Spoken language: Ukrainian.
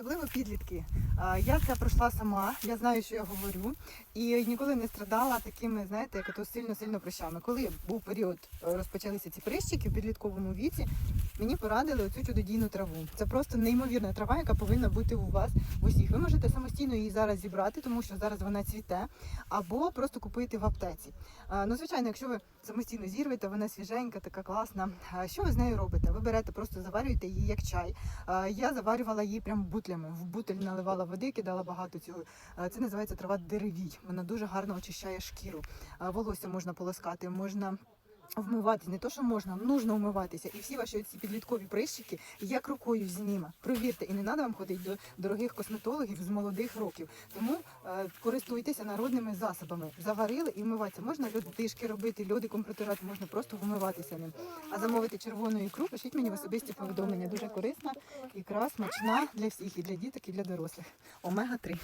особливо підлітки. Я це пройшла сама, я знаю, що я говорю, і ніколи не страдала такими, знаєте, як ото сильно-сильно прищами. Коли був період, е, розпочалися ці прищики в підлітковому віці, мені порадили оцю чудодійну траву. Це просто неймовірна трава, яка повинна бути у вас в усіх. Ви можете самостійно її зараз зібрати, тому що зараз вона цвіте, або просто купити в аптеці. Ну, звичайно, якщо ви самостійно зірвете, вона свіженька, така класна. Що ви з нею робите? Ви берете, просто заварюєте її як чай. Я заварювала її прям бутлями. В бутель наливала води, кидала багато цього. Це називається трава деревій. Вона дуже гарно очищає шкіру. Волосся можна полоскати, можна. Вмиватися, не то, що можна, нужно вмиватися. І всі ваші ці підліткові прищики як рукою зніме. Провірте, і не треба вам ходити до дорогих косметологів з молодих років. Тому е, користуйтеся народними засобами. Заварили і вмиватися. Можна льодишки робити, льодиком протирати, можна просто вмиватися ним. А замовити червону ікру, пишіть мені в особисті повідомлення. Дуже корисна, ікра, смачна для всіх, і для діток, і для дорослих. Омега 3